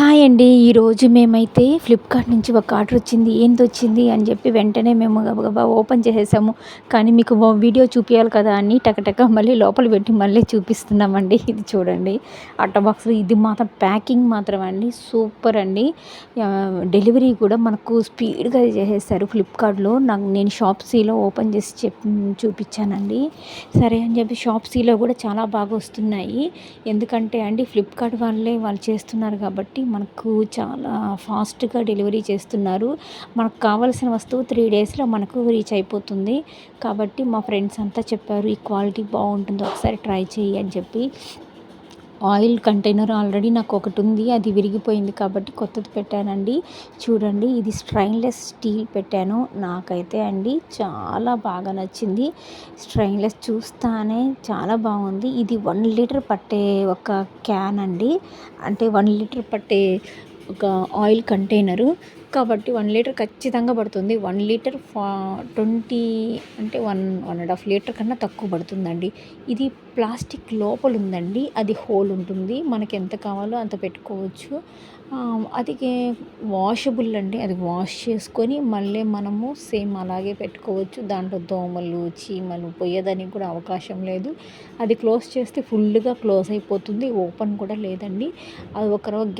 Hi అండి. ఈరోజు మేమైతే ఫ్లిప్కార్ట్ నుంచి ఒక ఆర్డర్ వచ్చింది. ఏంటి వచ్చింది అని చెప్పి వెంటనే మేము గబగబా ఓపెన్ చేసేసాము. కానీ మీకు వీడియో చూపించాలి కదా అని టకటక మళ్ళీ లోపల పెట్టి మళ్ళీ చూపిస్తున్నామండి. ఇది చూడండి. అట్ట బాక్స్ ఇది మాత్రం ప్యాకింగ్ మాత్రం అండి. సూపర్ అండి. డెలివరీ కూడా మనకు స్పీడ్గా చేసేసారు ఫ్లిప్కార్ట్లో నాకు నేను షాప్సీలో ఓపెన్ చేసి చెప్ చూపించానండి. సరే అని చెప్పి షాప్సీలో కూడా చాలా బాగా వస్తున్నాయి. ఎందుకంటే అండి ఫ్లిప్కార్ట్ వాళ్ళే వాళ్ళు చేస్తున్నారు కాబట్టి మనకు చాలా ఫాస్ట్గా డెలివరీ చేస్తున్నారు. మనకు కావాల్సిన వస్తువు త్రీ డేస్లో మనకు రీచ్ అయిపోతుంది. కాబట్టి మా ఫ్రెండ్స్ అంతా చెప్పారు ఈ క్వాలిటీ బాగుంటుంది ఒకసారి ట్రై చేయి అని చెప్పి. ఆయిల్ కంటైనర్ ఆల్రెడీ నాకు ఒకటి ఉంది అది విరిగిపోయింది కాబట్టి కొత్తది పెట్టానండి. చూడండి ఇది స్ట్రైన్లెస్ స్టీల్ పెట్టాను నాకైతే అండి. చాలా బాగా నచ్చింది. స్ట్రైన్లెస్ చూస్తానే చాలా బాగుంది. ఇది వన్ లీటర్ పట్టే ఒక క్యాన్ అండి. అంటే వన్ లీటర్ పట్టే ఒక ఆయిల్ కంటైనరు. కాబట్టి వన్ లీటర్ ఖచ్చితంగా పడుతుంది. వన్ లీటర్ ఫా ట్వంటీ అంటే one one and half litre కన్నా తక్కువ పడుతుందండి. ఇది ప్లాస్టిక్ లోపల ఉందండి. అది హోల్ ఉంటుంది. మనకి ఎంత కావాలో అంత పెట్టుకోవచ్చు. అది వాషబుల్ అండి. అది వాష్ చేసుకొని మళ్ళీ మనము సేమ్ అలాగే పెట్టుకోవచ్చు. దాంట్లో దోమలు చీమలు పోయేదానికి కూడా అవకాశం లేదు. అది క్లోజ్ చేస్తే ఫుల్గా క్లోజ్ అయిపోతుంది. ఓపెన్ కూడా లేదండి. అది ఒకరో గ్యా